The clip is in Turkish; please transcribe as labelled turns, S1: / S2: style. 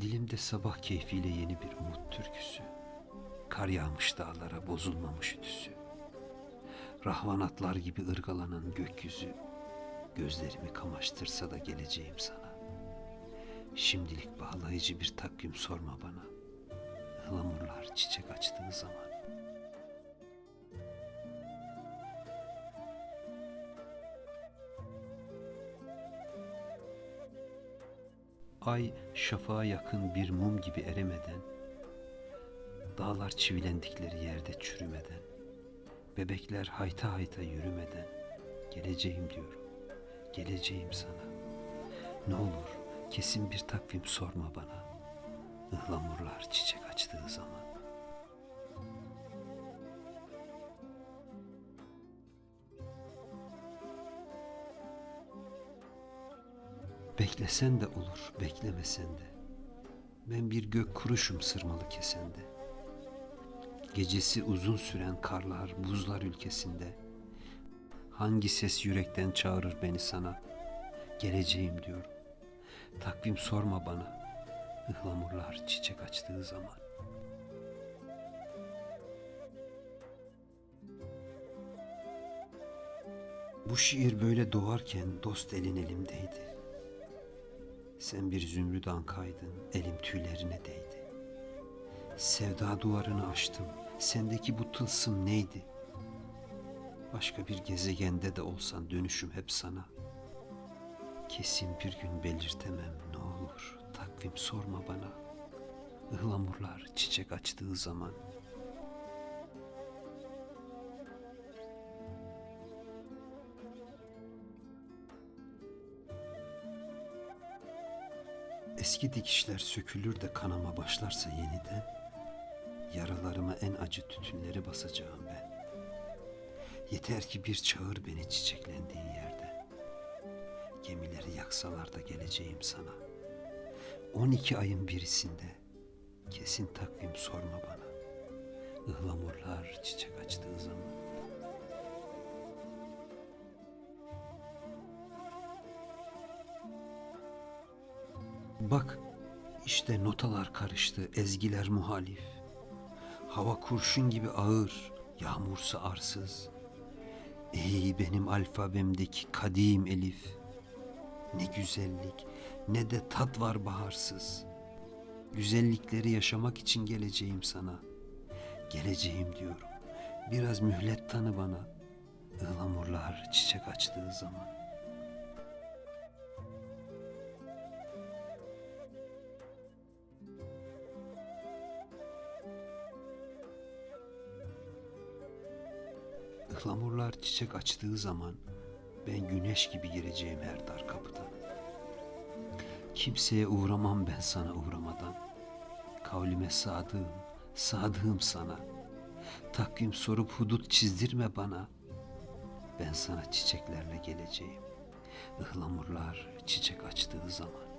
S1: Dilimde sabah keyfiyle yeni bir umut türküsü. Kar yağmış dağlara bozulmamış ütüsü. Rahvanatlar gibi ırgalanan gökyüzü. Gözlerimi kamaştırsa da geleceğim sana. Şimdilik bağlayıcı bir takvim sorma bana. Ihlamurlar çiçek açtığı zaman. Ay şafağa yakın bir mum gibi eremeden, dağlar çivilendikleri yerde çürümeden, bebekler hayta hayta yürümeden, geleceğim diyorum, geleceğim sana. Ne olur kesin bir takvim sorma bana, ıhlamurlar çiçek açtığı zaman. Beklesen de olur, beklemesen de. Ben bir gök kuruşum sırmalı kesende. Gecesi uzun süren karlar, buzlar ülkesinde. Hangi ses yürekten çağırır beni sana? Geleceğim diyorum. Takvim sorma bana. Ihlamurlar çiçek açtığı zaman. Bu şiir böyle doğarken dost elin elimdeydi. Sen bir zümrüt ankaydın, elim tüylerine değdi. Sevda duvarını aştım, sendeki bu tılsım neydi? Başka bir gezegende de olsan dönüşüm hep sana. Kesin bir gün belirtemem ne olur, takvim sorma bana. Ihlamurlar çiçek açtığı zaman. Eski dikişler sökülür de kanama başlarsa yeniden, yaralarıma en acı tütünleri basacağım ben. Yeter ki bir çağır beni çiçeklendiğin yerde. Gemileri yaksalar da geleceğim sana. 12 ayın birisinde kesin takvim sorma bana. Ihlamurlar çiçek açtığı zaman. Bak işte notalar karıştı, ezgiler muhalif. Hava kurşun gibi ağır, yağmursa arsız. Ey benim alfabemdeki kadim elif. Ne güzellik, ne de tat var baharsız. Güzellikleri yaşamak için geleceğim sana. Geleceğim diyorum. Biraz mühlet tanı bana. Ihlamurlar çiçek açtığı zaman. Ihlamurlar çiçek açtığı zaman ben güneş gibi gireceğim her dar kapıdan. Kimseye uğramam ben sana uğramadan. Kavlime sadığım, sadığım sana. Takvim sorup hudut çizdirme bana. Ben sana çiçeklerle geleceğim. Ihlamurlar çiçek açtığı zaman.